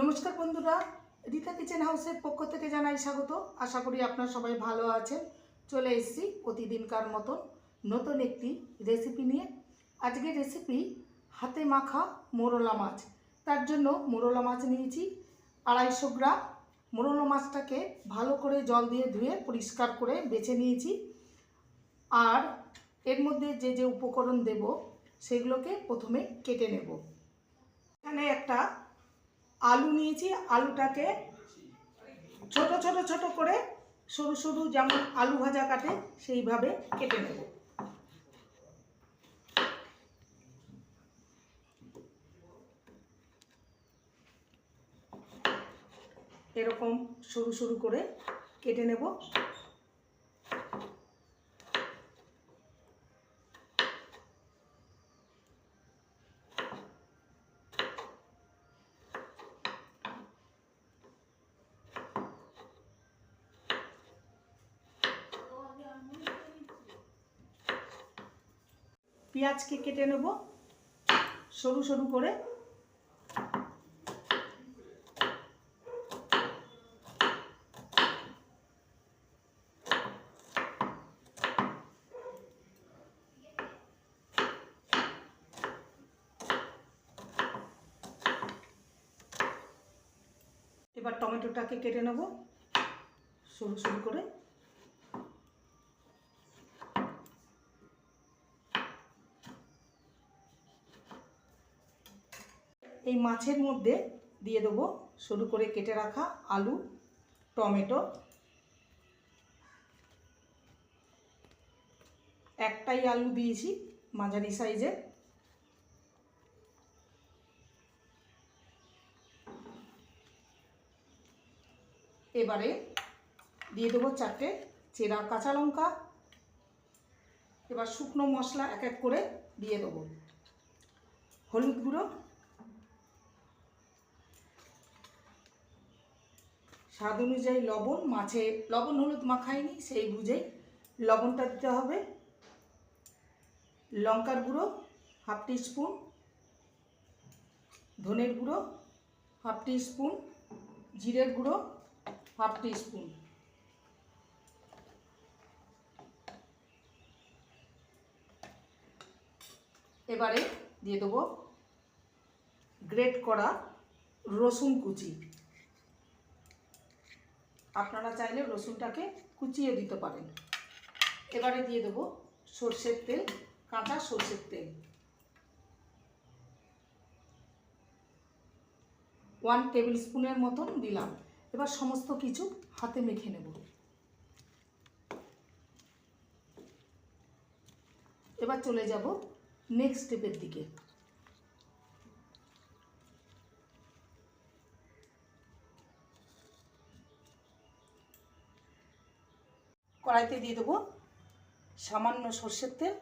নমস্কার বন্ধুরা, রীতা কিচেন হাউসের পক্ষ থেকে জানাই স্বাগত। আশা করি আপনারা সবাই ভালো আছেন। চলে এসেছি প্রতিদিনকার মতন নতুন একটি রেসিপি নিয়ে। আজকের রেসিপি হাতে মাখা মোরলা মাছ। তার জন্য মোরলা মাছ নিয়েছি। আড়াইশো গ্রাম মোরলা মাছটাকে ভালো করে জল দিয়ে ধুয়ে পরিষ্কার করে বেছে নিয়েছি। আর এর মধ্যে যে যে উপকরণ দেব, সেগুলোকে প্রথমে কেটে নেব। এখানে একটা আলু নিয়েছি, আলুটাকে ছোট ছোট ছোট করে সরু সরু যেমন আলু ভাজা কাটে, সেইভাবে কেটে নেব। এরকম সরু সরু করে কেটে নেব। পেঁয়াজকে কেটে নেব। সরু সরু করে। এবার টমেটোটাকে কেটে নেব। সরু সরু করে। এই মাছের মধ্যে দিয়ে দেবো সরু করে কেটে রাখা আলু, টমেটো। একটাই আলু দিয়েছি মাঝারি সাইজে। এবারে দিয়ে দেবো চারটে চেরা কাঁচা লঙ্কা। এবার শুকনো মশলা এক এক করে দিয়ে দেবো। হলুদ গুঁড়ো স্বাদ অনুযায়ী লবণ, মাছে লবণ, হলুদ মাখাইনি, সেই বুঝেই লবণটা দিতে হবে। লঙ্কার গুঁড়ো, হাফ টি স্পুন, ধনের গুঁড়ো, হাফ টি স্পুন, জিরের গুঁড়ো, হাফ টি স্পুন। এবারে দিয়ে দেবো গ্রেট করা রসুন কুচি। আপনারা চাইলে রসুনটাকে কুচিয়ে দিতে পারেন। এবারে দিয়ে দেবো সর্ষের তেল, কাঁচা সর্ষের তেল। ওয়ান টেবিল স্পুনের মতন দিলাম। এবার সমস্ত কিছু হাতে মেখে নেব। এবার চলে যাব নেক্সট স্টেপের দিকে। কড়াইতে দিয়ে দেবো সামান্য সর্ষের তেল।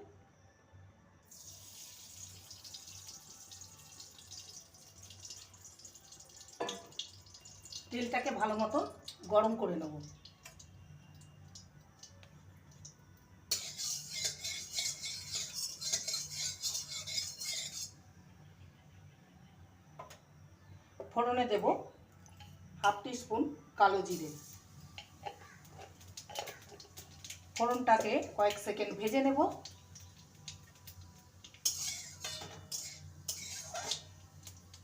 তেলটাকে ভালো মতো গরম করে নেব। ফোড়নে দেব হাফ টি স্পুন কালো জিরে। ফোড়নটাকে কয়েক সেকেন্ড ভেজে নেব।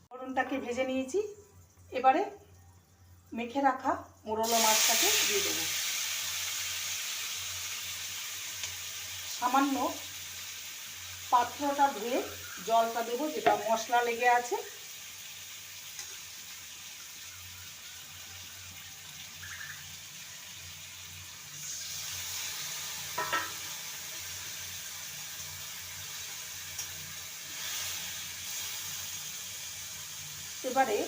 ফোড়নটাকে ভেজে নিয়েছি। এবারে মেখে রাখা মোরলা মাছটাকে দিয়ে দেবো। সামান্য পাত্রটা ধুয়ে জলটা দেবো, যেটা মশলা লেগে আছে। এবারে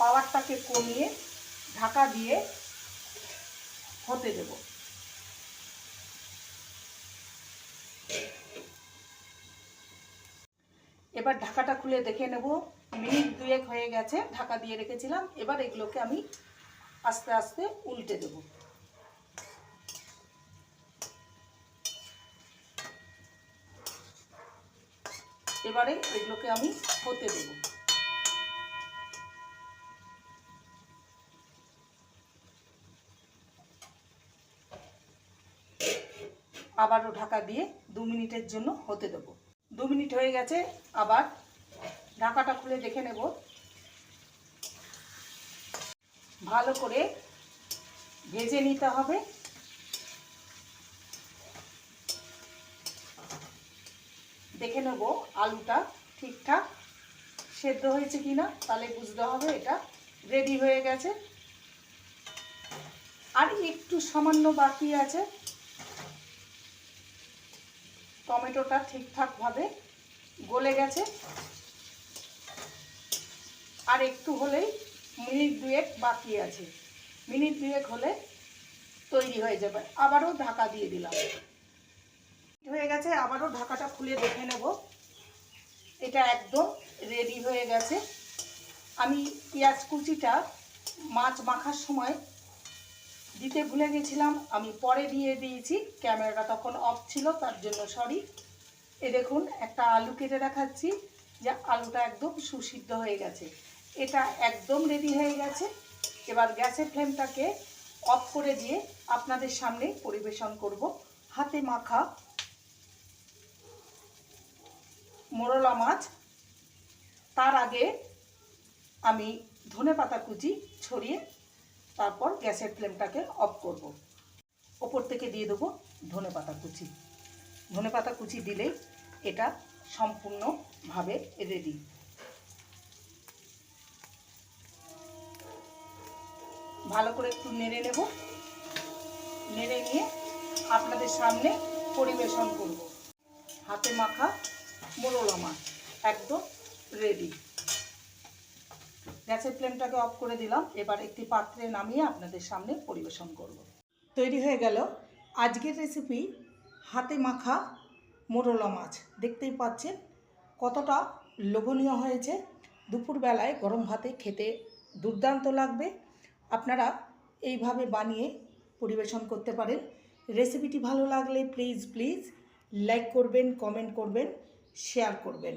পাওয়ারটাকে কমিয়ে ঢাকা দিয়ে হতে দেব। এবার ঢাকাটা খুলে দেখে নেব। মিনিট দুয়েক হয়ে গেছে ঢাকা দিয়ে রেখেছিলাম। এবার এগুলোকে আমি আস্তে আস্তে উল্টে দেব। এবারে এগুলোকে আমি হতে দেবো। আবারও ঢাকা দিয়ে দু মিনিটের জন্য হতে দেবো। দু মিনিট হয়ে গেছে, আবার ঢাকাটা খুলে দেখে নেব। ভালো করে ভেজে নিতে হবে। দেখে নেব আলুটা ঠিকঠাক সেদ্ধ হয়েছে কিনা, তাহলে বুঝতে হবে এটা রেডি হয়ে গেছে। আর একটু সামান্য বাকি আছে। টমেটোটা ঠিকঠাকভাবে গলে গেছে। আর একটু হলেই মিনিট দুয়েক বাকি আছে। মিনিট দুয়েক হলে তৈরি হয়ে যাবে। আবারও ঢাকা দিয়ে দিলাম। হয়ে গেছে, আবারও ঢাকাটা খুলে দেখে নেব। এটা একদম রেডি হয়ে গেছে। আমি পেঁয়াজ কুচিটা মাছ মাখার সময় দিতে ভুলে গেছিলাম, আমি পরে দিয়ে দিয়েছি, ক্যামেরাটা তখন অফ ছিল, তার জন্য সরি এ দেখুন, একটা আলু কেটে দেখাচ্ছি, যে আলুটা একদম সুসিদ্ধ হয়ে গেছে। এটা একদম রেডি হয়ে গেছে। এবার গ্যাসের ফ্লেমটাকে অফ করে দিয়ে আপনাদের সামনে পরিবেশন করব। হাতে মাখা মোরলা মাছ। তার আগে আমি ধনে পাতা কুচি ছড়িয়ে তারপর গ্যাসের ফ্লেমটাকে অফ করব। ওপর থেকে দিয়ে দেবো ধনে পাতা কুচি। ধনে পাতা কুচি দিলেই এটা সম্পূর্ণভাবে রেডি ভালো করে একটু নেড়ে নেব। নেড়ে নিয়ে আপনাদের সামনে পরিবেশন করব। হাতে মাখা মোরলা একদম রেডি গ্যাসের ফ্লেমটাকে অফ করে দিলাম। এবার একটি পাত্রে নামিয়ে আপনাদের সামনে পরিবেশন করব। তৈরি হয়ে গেল আজকের রেসিপি হাতে মাখা মোরলা মাছ। দেখতেই পাচ্ছেন কতটা লোভনীয় হয়েছে। দুপুরবেলায় গরম ভাতে খেতে দুর্দান্ত লাগবে। আপনারা এইভাবে বানিয়ে পরিবেশন করতে পারেন। রেসিপিটি ভালো লাগলে প্লিজ প্লিজ লাইক করবেন কমেন্ট করবেন শেয়ার করবেন।